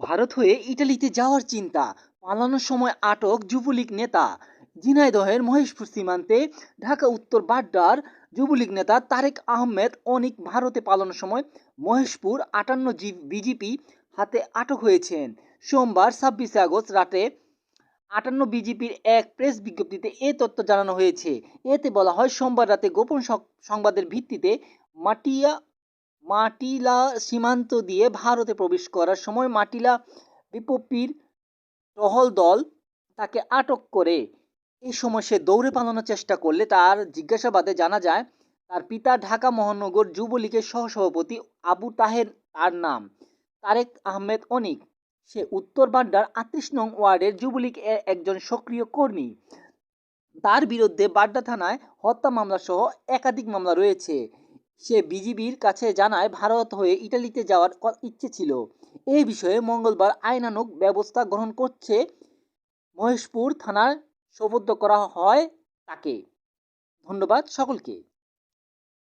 ভারত হয়ে ইটালিতে যাওয়ার চিন্তা, পালানোর সময় আটক যুবলীগ নেতা। ঝিনাইদহের মহেশপুর সীমান্তে ঢাকা উত্তর বাড্ডার যুবলীগ নেতা তারেক আহমেদ অনিক ভারতে পালানোর সময় মহেশপুর আটান্ন জি, বিজিপি হাতে আটক হয়েছেন। সোমবার ছাব্বিশে আগস্ট রাতে আটান্ন বিজেপির এক প্রেস বিজ্ঞপ্তিতে এ তথ্য জানানো হয়েছে। এতে বলা হয়, সোমবার রাতে গোপন সংবাদের ভিত্তিতে মাটিয়া মাটিলা সীমান্ত দিয়ে ভারতে প্রবেশ করার সময় মাটিলা বিপপির টহল দল তাকে আটক করে। এই সময় সে দৌড়ে পালানোর চেষ্টা করলে তার জিজ্ঞাসাবাদে জানা যায়, তার পিতা ঢাকা মহানগর যুবলীগের সহসভাপতি আবু তাহের তার নাম, তারেক আহমেদ অনিক। সে উত্তর বাড্ডার আটত্রিশ নং ওয়ার্ডের যুবলীগ এর একজন সক্রিয় কর্মী। তার বিরুদ্ধে বাড্ডা থানায় হত্যা মামলা সহ একাধিক মামলা রয়েছে। সে বিজিবির কাছে জানায় ভারত হয়ে ইটালিতে যাওয়ার ইচ্ছে ছিল। এই বিষয়ে মঙ্গলবার আইনানুক ব্যবস্থা গ্রহণ করছে মহেশপুর থানার সোপর্দ করা হয় তাকে। ধন্যবাদ সকলকে।